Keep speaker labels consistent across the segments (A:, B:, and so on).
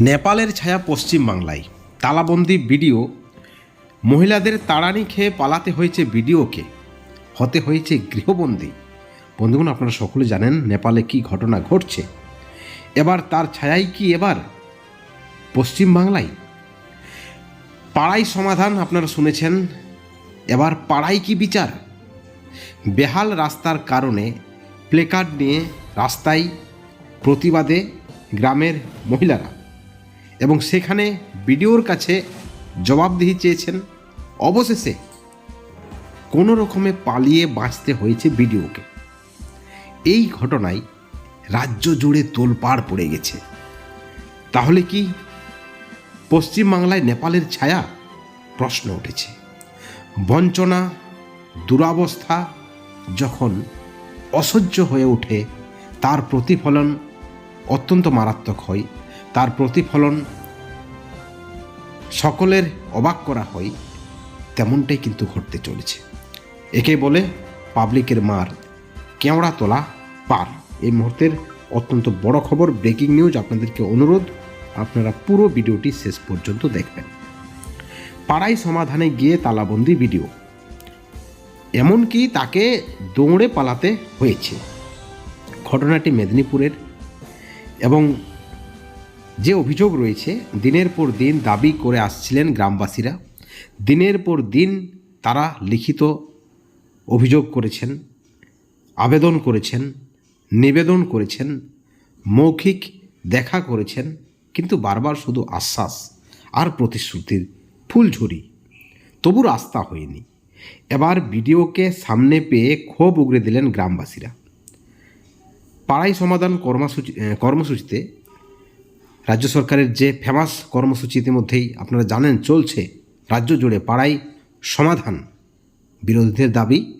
A: নেপালের ছায়া পশ্চিম বাংলায়। তালাবন্দি ভিডিও, মহিলাদের তাড়ানি খেয়ে পালাতে হয়েছে ভিডিওকে। হতে হয়েছে গৃহবন্দী। বন্ধুগণ, আপনারা সকলে জানেন নেপালে কি ঘটনা ঘটছে। এবার তার ছায়াই কি এবার? পশ্চিম বাংলায়। পাড়াই সমাধান আপনারা শুনেছেন। এবার পাড়াই কি বিচার? বেহাল রাস্তার কারণে প্লেকার্ড নিয়ে রাস্তায় প্রতিবাদে গ্রামের মহিলারা এবং সেখানে বিডিওর কাছে জবাবদিহি চেয়েছেন। অবশেষে কোনো রকমে পালিয়ে বাঁচতে হয়েছে বিডিওকে। এই ঘটনায় রাজ্য জুড়ে তোলপাড় পড়ে গেছে। তাহলে কি পশ্চিমবাংলায় নেপালের ছায়া? প্রশ্ন উঠেছে। বঞ্চনা, দুরাবস্থা যখন অসহ্য হয়ে ওঠে, তার প্রতিফলন অত্যন্ত মারাত্মক হয়। তার প্রতিফলন সকলের অবাক করা হয়, তেমনটাই কিন্তু ঘটতে চলেছে। একে বলে পাবলিকের মার, কেওড়া তোলা পার। এই মুহূর্তের অত্যন্ত বড় খবর ব্রেকিং নিউজ আপনাদেরকে অনুরোধ, আপনারা পুরো ভিডিওটি শেষ পর্যন্ত দেখবেন। পাড়াই সমাধানে গিয়ে তালাবন্দি ভিডিও। এমনকি তাকে দৌড়ে পালাতে হয়েছে। ঘটনাটি মেদিনীপুরের এবং যে অভিযোগ রয়েছে, দিনের পর দিন দাবি করে আসছিলেন গ্রামবাসীরা। দিনের পর দিন তারা লিখিত অভিযোগ করেছেন, আবেদন করেছেন, নিবেদন করেছেন, মৌখিক দেখা করেছেন, কিন্তু বারবার শুধু আশ্বাস আর প্রতিশ্রুতির ফুলঝুরি। তবু রাস্তা হয়নি। এবার বিডিওকে সামনে পেয়ে ক্ষোভ উগড়ে দিলেন গ্রামবাসীরা। পাড়াই সমাধান কর্মসূচি কর্মসূচিতে রাজ্য সরকারের যে ফেমাস কর্মসূচি ইতিমধ্যেই আপনারা জানেন চলছে। রাজ্য জুড়ে পাড়াই সমাধান। বিরোধীদের দাবি,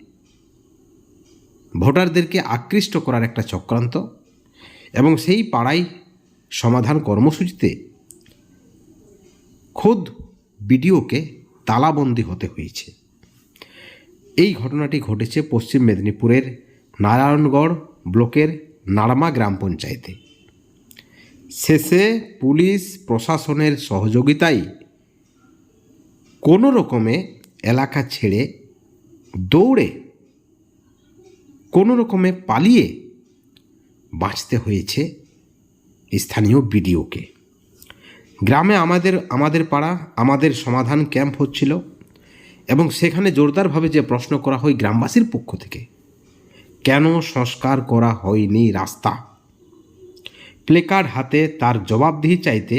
A: ভোটারদেরকে আকৃষ্ট করার একটা চক্রান্ত এবং সেই পাড়াই সমাধান কর্মসূচিতে খোদ বিডিওকে তালাবন্দি হতে হয়েছে। এই ঘটনাটি ঘটেছে পশ্চিম মেদিনীপুরের নারায়ণগড় ব্লকের নারমা গ্রাম পঞ্চায়েতে। শেষে পুলিশ প্রশাসনের সহযোগিতায় কোনো রকমে এলাকা ছেড়ে দৌড়ে কোনো রকমে পালিয়ে বাঁচতে হয়েছে স্থানীয় বিডিওকে। গ্রামে আমাদের আমাদের পাড়া, আমাদের সমাধান ক্যাম্প হচ্ছিল এবং সেখানে জোরদারভাবে যে প্রশ্ন করা হয় গ্রামবাসীর পক্ষ থেকে, কেন সংস্কার করা হয়নি রাস্তা? প্লেকার্ড হাতে তার জবাবদিহি চাইতে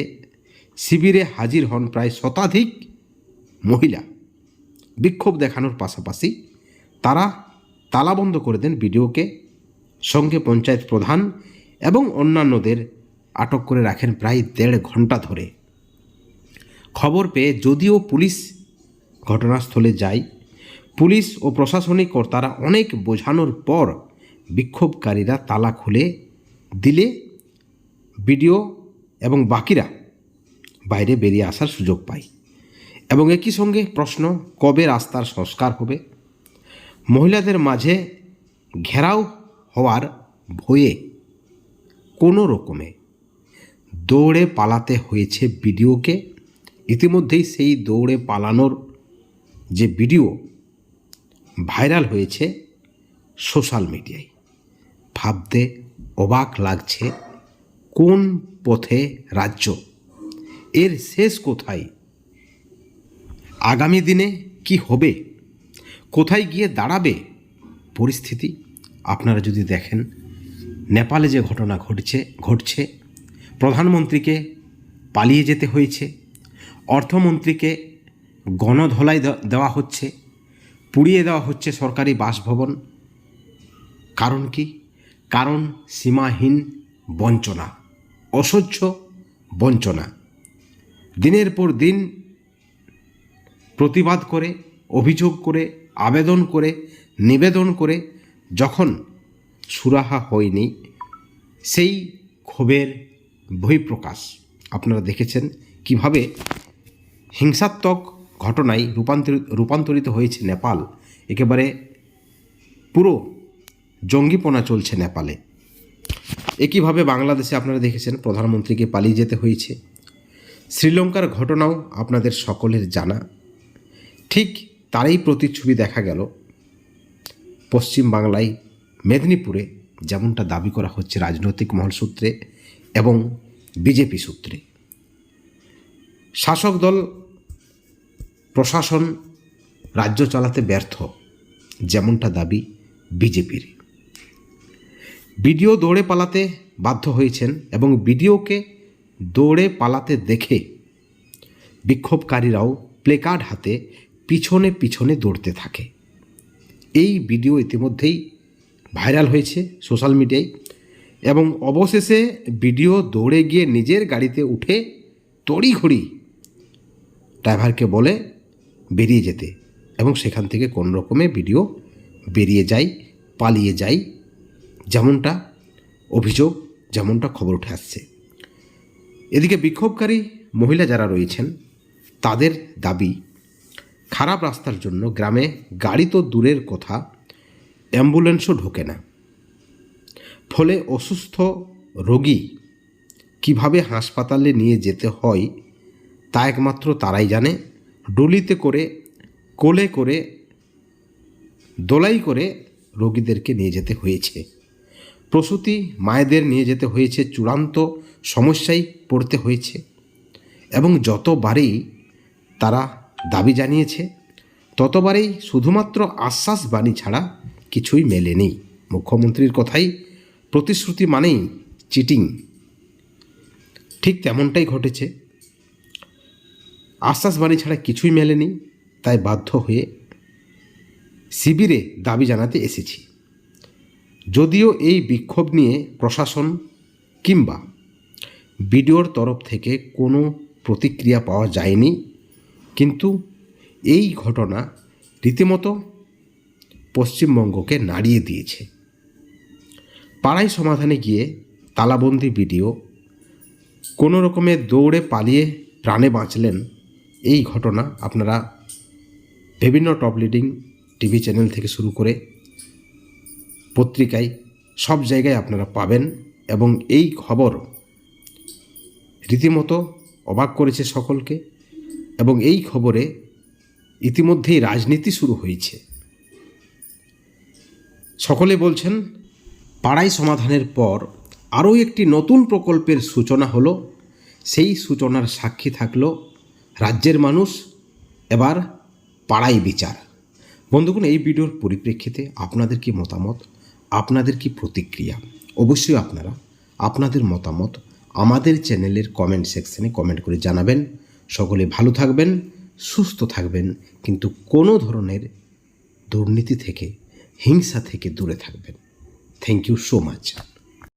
A: শিবিরে হাজির হন প্রায় শতাধিক মহিলা। বিক্ষোভ দেখানোর পাশাপাশি তারা তালাবন্ধ করে দেন বিডিওকে, সঙ্গে পঞ্চায়েত প্রধান এবং অন্যান্যদের আটক করে রাখেন প্রায় দেড় ঘণ্টা ধরে। খবর পেয়ে যদিও পুলিশ ঘটনাস্থলে যায়, পুলিশ ও প্রশাসনিক কর্তারা অনেক বোঝানোর পর বিক্ষোভকারীরা তালা খুলে দিলে বিডিও এবং বাকিরা বাইরে বেরিয়ে আসার সুযোগ পায়। এবং একই সঙ্গে প্রশ্ন, কবে রাস্তার সংস্কার হবে? মহিলাদের মাঝে ঘেরাও হওয়ার ভয়ে কোনো রকমে দৌড়ে পালাতে হয়েছে বিডিওকে। ইতিমধ্যেই সেই দৌড়ে পালানোর যে ভিডিও ভাইরাল হয়েছে সোশ্যাল মিডিয়ায়। ভাবতে অবাক লাগছে কোন পথে রাজ্য? এর শেষ কোথায়? আগামী দিনে কি হবে? কোথায় গিয়ে দাঁড়াবে? পরিস্থিতি আপনারা যদি দেখেন, নেপালে যে ঘটনা ঘটছে ঘটছে, প্রধানমন্ত্রীকে পালিয়ে যেতে হয়েছে, অর্থমন্ত্রীকে গণধলাই দেওয়া হচ্ছে, পুড়িয়ে দেওয়া হচ্ছে সরকারি বাসভবন, কারণ কি? কারণ সীমাহীন বঞ্চনা। অসহ্য বঞ্চনা। দিনের পর দিন প্রতিবাদ করে, অভিযোগ করে, আবেদন করে, নিবেদন করে যখন সুরাহা হয়নি, সেই ক্ষোভের বহিঃপ্রকাশ। আপনারা দেখেছেন কীভাবে হিংসাত্মক ঘটনায় রূপান্তরিত রূপান্তরিত হয়েছে নেপাল। একেবারে পুরো জঙ্গিপনা চলছে নেপালে। একইভাবে বাংলাদেশে আপনারা দেখেছেন প্রধানমন্ত্রীকে পালিয়ে যেতে হয়েছে। শ্রীলঙ্কার ঘটনাও আপনাদের সকলের জানা। ঠিক তারই প্রতিচ্ছবি দেখা গেল। পশ্চিম বাংলায় মেদিনীপুরে যেমনটা দাবি করা হচ্ছে রাজনৈতিক মহল সূত্রে এবং বিজেপি সূত্রে। শাসক দল, প্রশাসন, রাজ্য চালাতে ব্যর্থ, যেমনটা দাবি বিজেপির। বিডিও দৌড়ে পালাতে বাধ্য হয়েছেন এবং বিডিওকে দৌড়ে পালাতে দেখে বিক্ষোভকারীরাও প্লেকার্ড হাতে পিছনে পিছনে দৌড়তে থাকে। এই ভিডিও ইতিমধ্যেই ভাইরাল হয়েছে সোশ্যাল মিডিয়ায় এবং অবশেষে ভিডিও দৌড়ে গিয়ে নিজের গাড়িতে উঠে তড়িঘড়ি ড্রাইভারকে বলে বেরিয়ে যেতে এবং সেখান থেকে কোন রকমে ভিডিও বেরিয়ে যায়, পালিয়ে যায় যেমনটা অভিযোগ, যেমনটা খবর উঠে আসছে। এদিকে বিক্ষোভকারী মহিলা যারা রয়েছেন, তাদের দাবি, খারাপ রাস্তার জন্য গ্রামে গাড়ি তো দূরের কথা, অ্যাম্বুলেন্সও ঢোকে না। ফলে অসুস্থ রোগী কীভাবে হাসপাতালে নিয়ে যেতে হয়, তা একমাত্র তারাই জানে। ডুলিতে করে, কোলে করে, দোলাই করে রোগীদেরকে নিয়ে যেতে হয়েছে। প্রসূতি মায়েদের নিয়ে যেতে হয়েছে চূড়ান্ত সমস্যায় পড়তে হয়েছে এবং যতবারই তারা দাবি জানিয়েছে, ততবারেই শুধুমাত্র আশ্বাস বাণী ছাড়া কিছুই মেলেনি। মুখ্যমন্ত্রীর কথাই প্রতিশ্রুতি মানেই চিটিং। ঠিক তেমনটাই ঘটেছে। আশ্বাস বাণী ছাড়া কিছুই মেলেনি, তাই বাধ্য হয়ে শিবিরে দাবি জানাতে এসেছি। যদিও এই বিক্ষোভ নিয়ে প্রশাসন কিংবা বিডিওর তরফ থেকে কোনো প্রতিক্রিয়া পাওয়া যায়নি, কিন্তু এই ঘটনা রীতিমতো পশ্চিমবঙ্গকে নাড়িয়ে দিয়েছে। পাড়াই সমাধানে গিয়ে তালাবন্দি বিডিও কোনো রকমে দৌড়ে পালিয়ে প্রাণে বাঁচলেন, এই ঘটনা আপনারা বিভিন্ন টপ লিডিং টিভি চ্যানেল থেকে শুরু করে পত্রিকায় সব জায়গায় আপনারা পাবেন এবং এই খবর রীতিমতো অবাক করেছে সকলকে এবং এই খবরে ইতিমধ্যেই রাজনীতি শুরু হয়েছে। সকলে বলছেন, পাড়াই সমাধানের পর আরও একটি নতুন প্রকল্পের সূচনা হলো। সেই সূচনার সাক্ষী থাকল রাজ্যের মানুষ, এবার পাড়াই বিচার। বন্ধুগণ, এই ভিডিওর পরিপ্রেক্ষিতে আপনাদের কি মতামত? আপনাদের কি প্রতিক্রিয়া? অবশ্যই আপনারা আপনাদের মতামত আমাদের চ্যানেলের কমেন্ট সেকশনে কমেন্ট করে জানাবেন। সকলে ভালো থাকবেন, সুস্থ থাকবেন, কিন্তু কোনো ধরনের দুর্নীতি থেকে, হিংসা থেকে দূরে থাকবেন। Thank you so much